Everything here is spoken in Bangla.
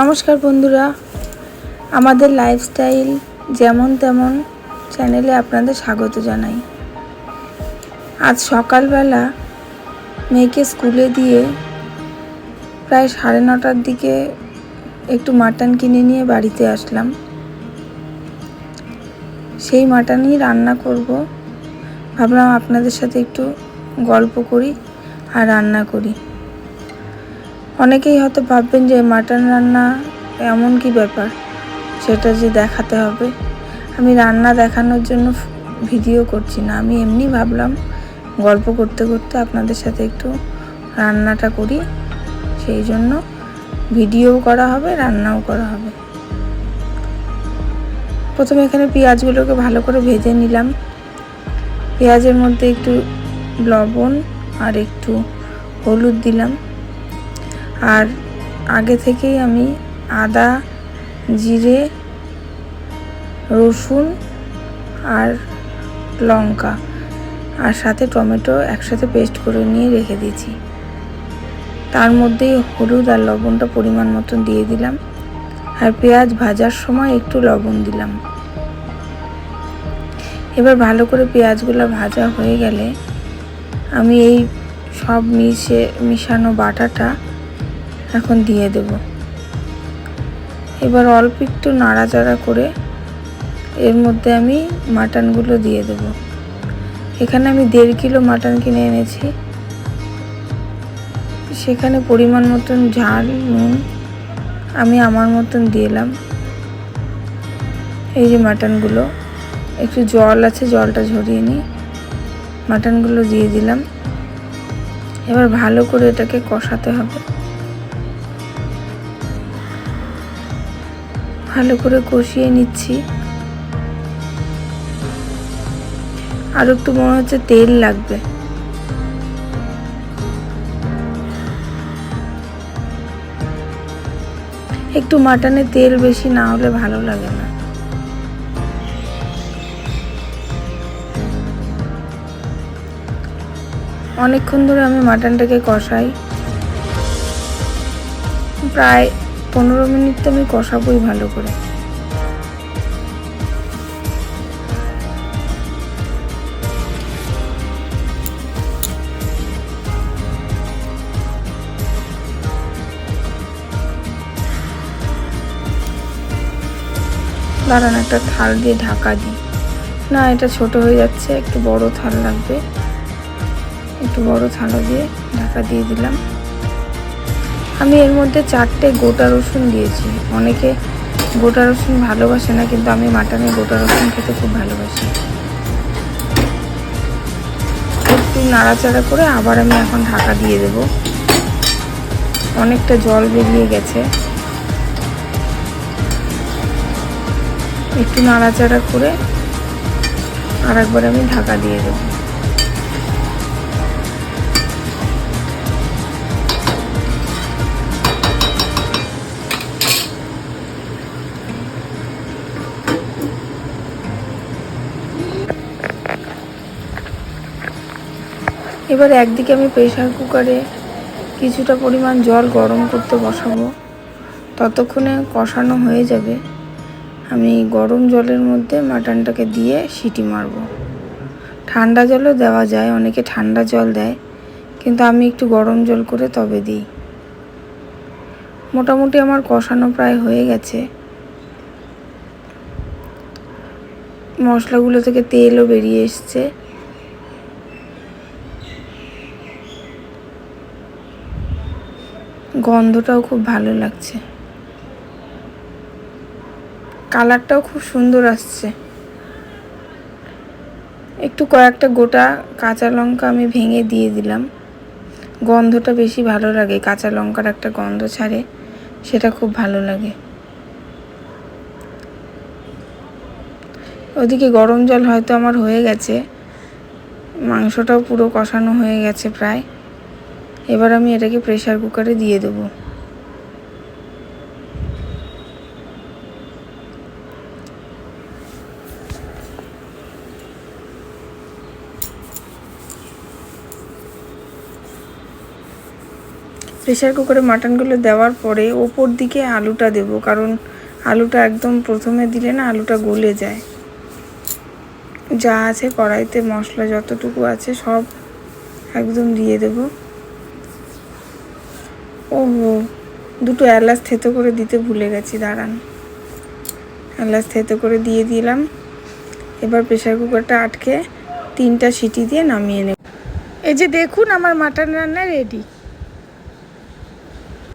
নমস্কার বন্ধুরা। আমাদের লাইফস্টাইল যেমন তেমন চ্যানেলে আপনাদের স্বাগত জানাই। আজ সকালবেলা মেয়েকে স্কুলে দিয়ে প্রায় সাড়ে নটার দিকে একটু মাটন কিনে নিয়ে বাড়িতে আসলাম। সেই মাটনই রান্না করব। ভাবলাম আপনাদের সাথে একটু গল্প করি আর রান্না করি। অনেকেই হয়তো ভাববেন যে মাটন রান্না এমন কি ব্যাপার? সেটা যে দেখাতে হবে। আমি রান্না দেখানোর জন্য ভিডিও করছি না। আমি এমনি ভাবলাম, গল্প করতে করতে আপনাদের সাথে একটু রান্নাটা করি। সেই জন্য ভিডিও করা হবে, রান্নাও করা হবে। প্রথমে এখানে পেঁয়াজগুলোকে ভালো করে ভেজে নিলাম। পেঁয়াজের মধ্যে একটু লবণ আর একটু হলুদ দিলাম। আর আগে থেকেই আমি আদা, জিরে, রসুন আর লঙ্কা আর সাথে টমেটো একসাথে পেস্ট করে নিয়ে রেখে দিয়েছি। তার মধ্যেই হলুদ আর লবণটা পরিমাণ মতন দিয়ে দিলাম আর পেঁয়াজ ভাজার সময় একটু লবণ দিলাম। এবার ভালো করে পেঁয়াজগুলো ভাজা হয়ে গেলে আমি এই সব মিশে, মিশানো বাটাটা এখন দিয়ে দেব। এবার অল্প একটু নাড়াচাড়া করে এর মধ্যে আমি মাটনগুলো দিয়ে দেব। এখানে আমি দেড় কিলো মাটন কিনে এনেছি। সেখানে পরিমাণ মতন ঝাল, নুন আমি আমার মতন দিলাম এই যে মাটনগুলো, একটু জল আছে, জলটা ঝরিয়ে নিই। মাটনগুলো দিয়ে দিলাম। এবার ভালো করে এটাকে কষাতে হবে। ভালো করে কষিয়ে নিচ্ছি। আর একটু মনে হচ্ছে তেল লাগবে। একটু মাটনে তেল বেশি না হলে ভালো লাগে না। অনেকক্ষণ ধরে আমি মাটনটাকে কষাই। প্রায় পনেরো মিনিট তো আমি কষাবোই ভালো করে। দাঁড়ান, একটা থাল দিয়ে ঢাকা দিই। না, এটা ছোট হয়ে যাচ্ছে, একটু বড় থাল লাগবে। একটু বড় থালা দিয়ে ঢাকা দিয়ে দিলাম। আমি এর মধ্যে চারটে গোটা রসুন দিয়েছি। অনেকে গোটা রসুন ভালোবাসে না, কিন্তু আমি মাটনে গোটা রসুন খেতে খুব ভালোবাসি। একটু নাড়াচাড়া করে আবার আমি এখন ঢাকা দিয়ে দেব। অনেকটা জল বেরিয়ে গেছে। একটু নাড়াচাড়া করে আর একবার আমি ঢাকা দিয়ে দেবো। এবার একদিকে আমি প্রেশার কুকারে কিছুটা পরিমাণ জল গরম করতে বসাবো। ততক্ষণে কষানো হয়ে যাবে। আমি গরম জলের মধ্যে মাটনটাকে দিয়ে সিটি মারব। ঠান্ডা জলও দেওয়া যায়, অনেকে ঠান্ডা জল দেয়, কিন্তু আমি একটু গরম জল করে তবে দিই। মোটামুটি আমার কষানো প্রায় হয়ে গেছে। মশলাগুলো থেকে তেলও বেরিয়ে এসছে। গন্ধটাও খুব ভালো লাগছে। কালারটাও খুব সুন্দর আসছে। একটু কয়েকটা গোটা কাঁচা লঙ্কা আমি ভেঙে দিয়ে দিলাম। গন্ধটা বেশি ভালো লাগে, কাঁচা লঙ্কার একটা গন্ধ ছাড়ে, সেটা খুব ভালো লাগে। ওদিকে গরম জল হয়তো আমার হয়ে গেছে, মাংসটাও পুরো কষানো হয়ে গেছে প্রায়। এবার আমি এটাকে প্রেশার কুকারে দিয়ে দেবো। প্রেশার কুকারে মাটনগুলো দেওয়ার পরে ওপর দিকে আলুটা দেব, কারণ আলুটা একদম প্রথমে দিলে না আলুটা গলে যায়। যা আছে কড়াইতে মশলা যতটুকু আছে সব একদম দিয়ে দেব। ওহো, দুটো এলাচ থেতো করে দিতে ভুলে গেছি, দাঁড়ান। এলাচ থেতো করে দিয়ে দিলাম। এবার প্রেশার কুকারটা আটকে তিনটা সিটি দিয়ে নামিয়ে নেব। এই যে দেখুন, আমার মাটন রান্না রেডি